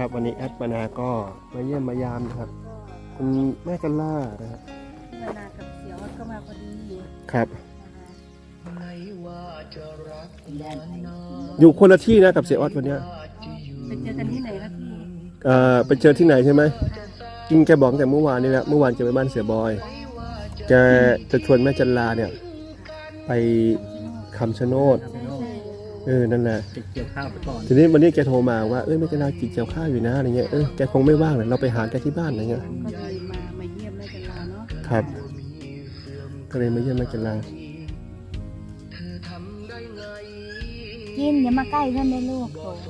ครับ วันนี้แอดมานาก็มาเยี่ยมมายามนะครับ คุณแม่กันล่านะครับเวลากับเสียวก็มาพอดีอยู่ครับนะคะอยู่คนละที่นะกับเสียออสวันเนี้ยไปเจอกันที่ไหนครับพี่เอ่อไปเจอที่ไหนใช่ไหมจริงแกบอกตั้งแต่เมื่อวานนี่แหละเมื่อวานจะไปบ้านเสียบอยแกจะชวนแม่จันลาเนี่ย ไปคำชะโนด เออนั่นแหละติดเกี่ยวข้าวไปก่อนทีนี้วันนี้แกโทรมาว่าเอ้ยแม่จันลากินเจียวข้าวอยู่นะอะไรเงี้ยเออแกคงไม่ว่างเลยเราไปหาแกที่บ้านอะไรเงี้ยก็เลยมามาเยี่ยมแม่จันลาเนาะครับก็เลยมาเยี่ยมแม่จันลากินอย่ามาใกล้เพื่อนได้ลูกโต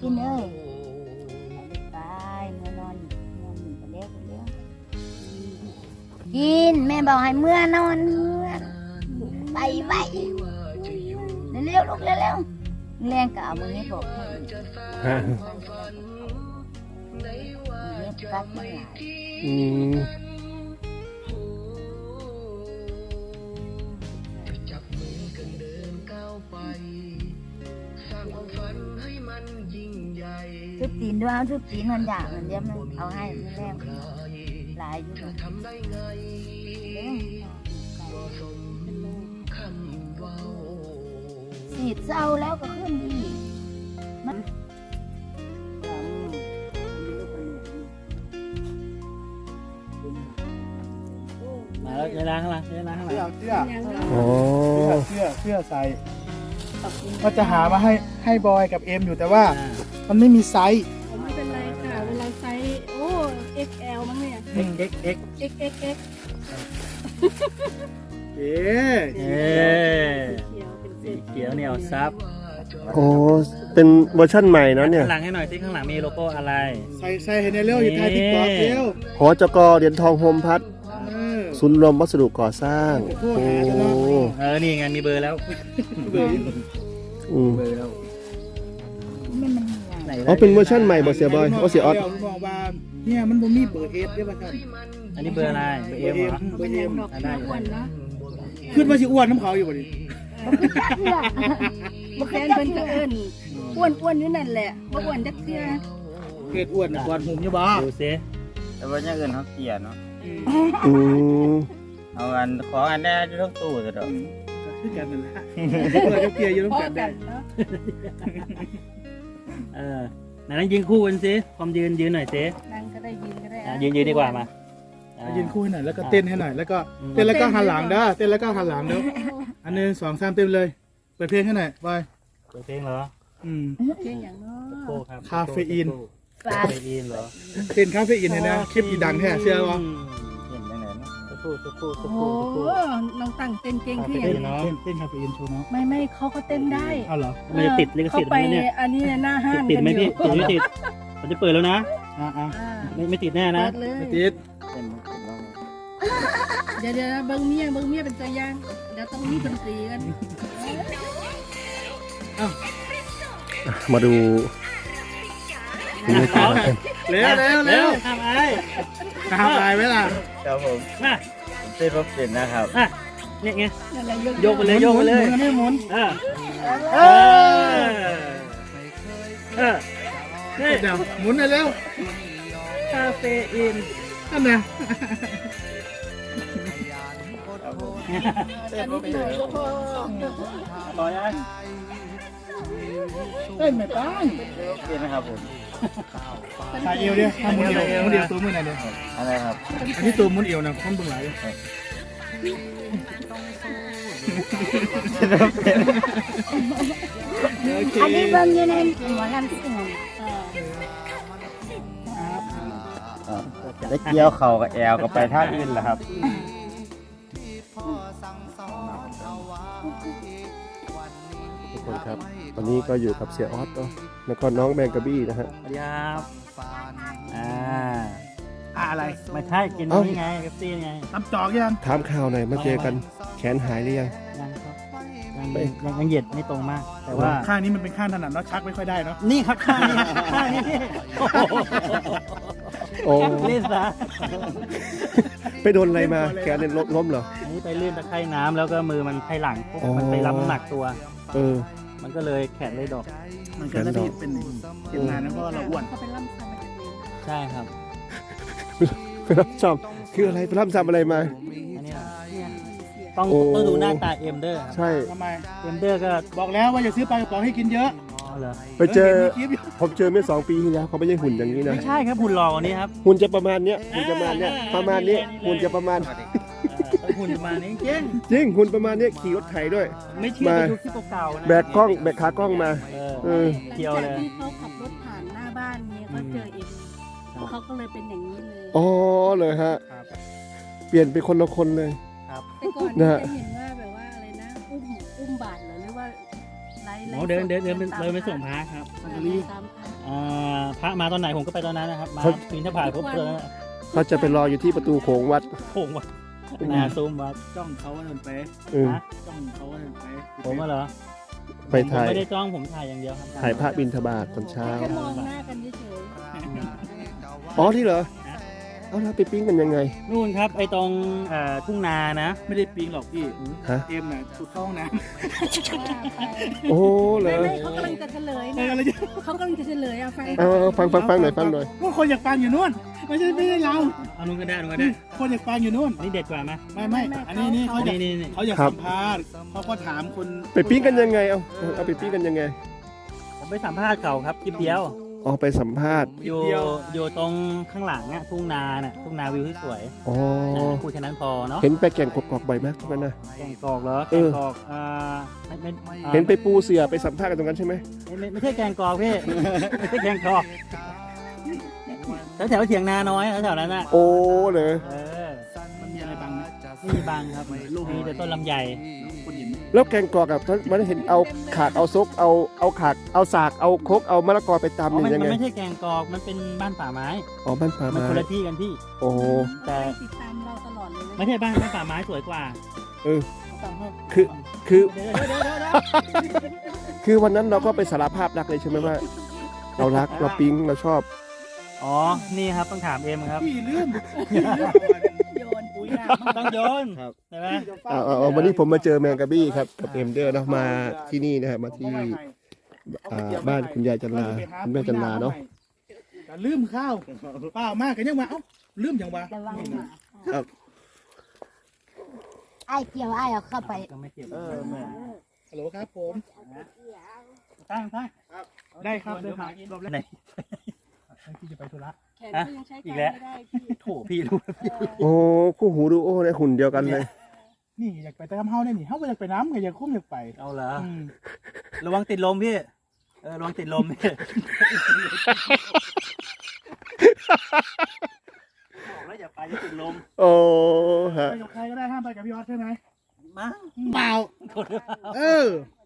กินเอ้ยไปเมื่อนอนนอนอยู่กันเร็วกันเร็วกินแม่บอกให้เมื่อนอนเมื่อไปไป เร็วๆลูกเร็วๆแรงกะเอามือนี้บอกให้ฮะมือนี้กัดไม่หลายอืมทุบตีนด้วยเอาทุบตีนมันด่ามันเดี๋ยวมันเอาให้มันแรงหลายอยู่หน่อยเร็วสีดเศร้าแล้วก็ขึ้นดีมันมาแล้วเจ๊ล้างข้างหลังเจ๊ล้างข้างหเสื้อลังเสื้อยังเนาะอ๋อเสื้อเสื้อเสื้อใส่ก็จะหามาให้ให้บอยกับเอ็มอยู่แต่ว่าอ่า มันไม่มีไซส์ไม่เป็นไรค่ะเวลาไซส์โอ้ XL มั้งเนี่ยเอ็กเอ็กเอ็ก XXX เอ๊เอ๊ สีษเขียวเหนียวซับโอ้เป็นเวอร์ชั่นใหม่นะเนี่ยข้างหลังให้หน่อยสิข้างหลังมีโลโก้อะไรใส่ใส่ให้ในเร็วอย่าทายติ๊กต็อกเร็วหอจกเหรียญทองโฮมพัฒน์เออศูนย์รวมวัสดุก่อสร้างโอ้โอ้โหเออนี่ไงมีเบอร์แล้วเบื่ออืมเบอร์แล้วไม่มันมีอะไรไหนอ๋อเป็นเวอร์ชันใหม่บอเสียบอยโอเสียออสดี๋วบอกว่าเนี่ยมันบ่มีเบอร์เอสด้วยป่ะครับอันนี้เบอร์อะไรเบอร์เอ็มเหรอเบอร์เอ็มดอกอ้วนเนาะขึ้นมาสิอ้วนน้ำเขาอยู่บ่ดิ บ่แฟนเพิ่นก็เอิ้นอ้วนอ้วนอยู่นั่นแหละบ่อ้วนจักเทื่อเกิดอ้วนกวนหุ่มอยู่บ่ดูสิแต่ว่าอย่างอื่นเขาเกลียดเนาะอืมเอาอันขออันได้ทุกตู้สุดอกก็คือกันนั่นแหละเพื่อจะเกลียร์อยู่ร่วมพอกันกัได้นเนาะเออไหนนั้นยืนคู่กันสิความยืนยืนหน่อยสินั่งก็ได้ยืนก็ได้อะอะยืนยืนดีกว่ามาอะยืนคู่ให้หน่อยแล้วก็เต้นให้หน่อยแล้วก็เต้นแล้วก็หันหลังเด้อเต้นแล้วก็หันหลังเด้อ อันหนึงสองสามเต้นเลย เปิดเพลงให้หน่อยบอยเปิดเพลงเหรออืม เพียงอย่างเนาะโก้ครับคาเฟอีน คาเฟอีนเหรอเต้นคาเฟอีนเนี่ยนะคลิปอีดังแท้เชื่อวะเห็นได้ไหนเนาะสักครู่สักครู่สักโอ้ครู่โหสักครู่น้องตั้งเต้นเก่งคาขึ้เฟนออีย่างนเนาะเต้นเต้นคาเฟอีนโชว์เนาะไม่ไม่เขาก็เต้นได้เอาเหรอมันจะติดลิขสิทธิ์ไหมเข้าเนี่ยไปอันนี้หน้าห้างติดไหมกันอพี่ยู่ติดไม่ติดผมจะเปิดแล้วนะ อ่าอ่าอ่าไม่ไม่ติดแน่นะเปิดเลยไม่ติดเต้นเต้นบ้าง เดี๋ยวเดี๋ยวเบิ้งเมียเบิ้งเมียเป็นตัวอย่างเดี๋ยวต้องมีดนตรีกันมาดูบรรยากาศกันเร็วเร็วเร็วทำไมตามไปไหมล่ะครับผมมาผมเต้นรบเป็นนะครับอะเนี่ยไงนั่นแหละโยกไปเลยโยกไปเลยหมุนหมุนหมุนอะเออเออนี่เดี๋ยวหมุนหน่อยเร็วคาเฟอีนนั่นนะ ต่อยังเต้นไม่ตั้เป็นนะครับผมถ่าเอวเดิทำหมุนเอวหมุนเอวตัวมือไหนเดียวอะไรครับ อันนี้ตัวหมุนเอวนะคนเบิ่งหลายเลยอันนี้เบิ่งอยู่ในหมอลำซิ่งได้เกี่ยวเข่ากับแอลก็ไปท่าอื่นแหละครับ คนครับ วันนี้ก็อยู่กับเสียออสเนาะแล้วก็น้องแมงกะบี้นะฮะ สวัสดีครับอ่าอะอะไรไม่ใช่กินเอ้า นี่ไงเอฟซีไงรับจอกยังถามข่าวหน่อยมาเจอกันแขนหายหรือยัง ยังครับยังไม่ยังยังเหยียดไม่ตรงมาก แต่ว่า ข้างนี้มันเป็นข้างถนัดเนาะชักไม่ค่อยได้เนาะนี่ครับข้างนี้ข้างนี้โอ้โหโอ้เล่นซะไปโดนอะไรมาแขนเนี่ยล้มล้มเหรอ อันนี้ไปลื่นตะไคร่น้ำแล้วก็มือมันไขว้หลังปุ๊บอ๋อมันไปรับน้ำหนักตัว เออมันมันก็เลยแขนเลยดอก มันก็จะมีเป็นเป็นงานนะเพราะว่าเราอ้วน เขาเป็นล่ำซ้ำมาจากเรียนใช่ครับ ไปรับจำคืออะไรไปรับจำอะไรมา อันนี้ต้องโอ้ ต้องดูหน้าตาเอ็มเดอร์ครับ ใช่ ทำไม เอ็มเดอร์ก็บอกแล้วว่าอย่าซื้อปลากระป๋องให้กินเยอะอ๋อเหรอ ไปเจอ ห็นในคลิปยู่ผมเจอเมื่อสองปีที่แล้วเขาไม่ใช่หุ่นอย่างนี้นะ ไม่ใช่ครับหุ่นหล่อกว่านี้ครับ หุ่นจะประมาณเนี้ยหุ่นจะประมาณเนี้ยประมาณนี้หุ่นจะประมาณเออต้อง หุ่นประมาณนี้จริงจริงหุ่นประมาณเนี้ยขี่รถไถด้วย ไม่เชื่อมาไปดูคลิปเก่าๆนะแบกกล้องแบกขากล้องมา เออเออหลังเที่ยวจากเลย ที่เขาขับรถผ่านหน้าบ้านเนี่ยเขาเจอเอ็มเขาก็เลยเป็นอย่างนี้เลยอ๋อเลยฮะ ครับ เปลี่ยนเป็นคนละคนเลย ครับ แต่ก่อนนะนี่ฮะจะเห็นว่าแบบว่าอะไรนะอุ้มอุ้มบาทเหรอหรือว่าไลฟ์ไลโอ้ฟ์เดินเดินเดินสไปตามเดินไปส่งพระครับตามตามทาง อ่าพระมาตอนไหนผมก็ไปตอนนั้นนะครับ มาเขาปีนทบาทครบเลยนะเขาจะไปรออยู่ที่ประตูโขงวัดโค้งวัด นาซูมวัดจ้องเขาเดินไปเออ ฮะจ้องเขาเดินไปผมว่าเหรอไปถ่ายผมไม่ได้จ้องผมถ่ายอย่างเดียวครับถ่ายพระบินทบาทตอนเช้า แค่มองหน้ากันเฉยอ๋อที่เหรอ เอาแล้วไปปิ้งกันยังไง นู่นครับไอ้ตรงเอ่อทุ่งนานะ ไม่ได้ปิงหรอกพี่ฮะ เอ็มน่ะถูกเข้าห้องน้ๆโอ้เหรไม่อไม่เขากำลังจะเฉลยำเอนะออะไรจะเขากำลังจะเฉลยเอาฟังเอาเอาฟังฟังฟังหน่อยฟังหน่อยพวกคนอยากฟังอยู่นู่นไม่ใช่ไม่ใช่เราเอานู่นก็ได้นู่นก็ได้คนอยากฟังอยู่นู่นอันนี้เด็ดกว่าไหมไม่ไม่อันนี้นี่เขาอยากนี่นี่นี่เขาอยากครับสัมภาษณ์เขาก็ถามคนไปปิ้งกันยังไงเอาเอาเอาไปปิ้งกันยังไงผมไปสัมภาษณ์เขาครับคลิปเดียว อ๋อไปสัมภาษณ์อยู่อยู่ตรงข้างหลังน่ะทุ่งนาน่ะทุ่งนาวิวที่สวยอ๋อพูดแค่นั้นพอเนาะเห็นไปแก่งกอกๆบ่อยมากทุกคนนะแกงกอกเหรอเอแกงอกอกอ่าไม่ไม่อ่าเห็นไปปูเสือไปสัมภาษณ์กันตรงนั้นใช่ไหมไม่ไม่ไม่ใช่แกงกอกพี่ไม่ใช่แกงกอกแถวแถวเถียงนาน้อยแถวๆนั้นน่ะโอ้เลยเออมันมีอะไรบ้างนะไม่มีบางครับมีแต่ต้นลำไยคนเห็นไหม แล้วแกงกอกกับมันเห็นเอาขากเอาซกเอาเอาขากเอาสากเอาครกเอามะละกอไปตำอ๋อนี่มันยังมันไงไม่ใช่แกงกอกมันเป็นบ้านป่าไม้ อ๋อบ้านป่ามันไม้คนละที่กันพี่ โอ้แต่ ติดตามเราตลอดเลยนะไม่ใช่บ้านบ้านป่าไม้สวยกว่าเออต้องให้คือคือเดี๋ยวเดี๋ยวเดี๋ยวเดี๋ยวคือวันนั้นเราก็ไปสารภาพรักเลยใช่ไหมว่า เรารักเราปิ๊งเราชอบ อ๋อ นี่ครับต้องถามเอ็มครับ พี่ลืมโยน ปุ๋ยต้องโยนครับ ใช่ไหมเอาเอาเอาวันนี้ผมมาเจอแมงกะบี้ครับกับเอ็มเดอร์เนาะมาที่นี่นะครับมาที่อ่าบ้านคุณยายจันลาคุณแม่จันลาเนาะแต่ลืมข้าวเปล่ามากกันยังว่าเอ้าลืมยังวะระวังหมาครับไอ้เกี่ยวไอ้เอาเข้าไปก็ไม่เก็บเออแม่ฮัลโหลครับผมตั้งตั้งได้ครับได้ครับรอบแรกไหนที่จะไปธุระ แขนก็ยังใช้อีการกแล้วไม่ได้พี่โถพี่รู้โอ้คู่หูดูโอ้ในหุ่นเดียวกันเลย นี่อยากไปแต่ทำเฮาเนี่ยนี่เฮาไปอยากไปน้ำก็อยากคุ้มอยากไปเอาเหรออืมระวังติดลมพี่เออระวังติดลมพี่บอกแล้วอย่าไปจะติดลมโอ้ฮะไปกับใครก็ได้ห้ามไปกับพี่ออสใช่ไหมมั้งเปล่าโทษด้วยครับเออครับตั้ง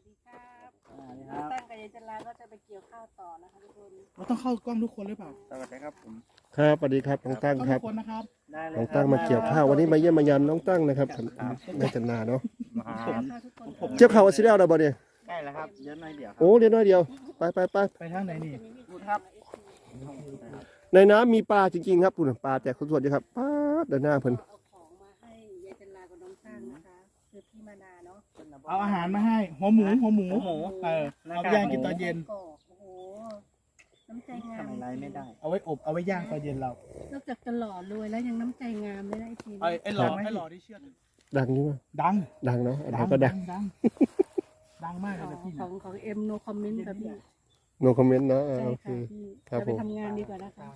กับยายจันลาก็จะไปเกี่ยวข้าวต่อนะคะทุกคนเราต้องเข้ากล้องทุกคนหรือเปล่าสวัสดีครับผมครับสวัสดีครับน้องตั้งเข้าคทุรับกคนนะครับได้เลยน้องตั้งมาเกี่ยวข้าววันนี้มาเยี่ยมมายามน้องตั้งนะครับแม่จันลาเนาะมาเกี่ยวข้าวทุกคนเจ้าข่าวว่าสิแล้วเราบ่เนี่ยใกล้แล้วครับเยอะหน่อยเดียวครับโอ้เดี๋ยวน้อยเดียวไปไปไปไปทางไหนนี่ครับในน้ำมีปลาจริงๆครับปุ่นปลาแต่คนสวดอยู่ครับป้าดด้านหน้าเพิ่น เนาะเอาอาหารมาให้ หัวหมูหัวหมู หัวหมู เออเอาไปย่างกินตอนเย็นกอกโอ้โห น้ำใจงามทำอะไรไม่ได้เอาไว้อบเอาไว้ย่างตอนเย็นเรานอกจากจะหล่อรวยแล้วยังน้ำใจงามเลยนะไอ้ทีไอ้ไอ้หลอไอ้หลอที่เชื่อถือดังนี่มั้ยดังดังเนาะอะไรก็ดัง ดังดังมากเลยนะพี่ของของเอ็มโนคอมเมนต์ค่ะพี่ no comment เนาะอ่าใช่โอเค ค่ะพี่ครับจะผไปมทำงานดีกว่านะคะ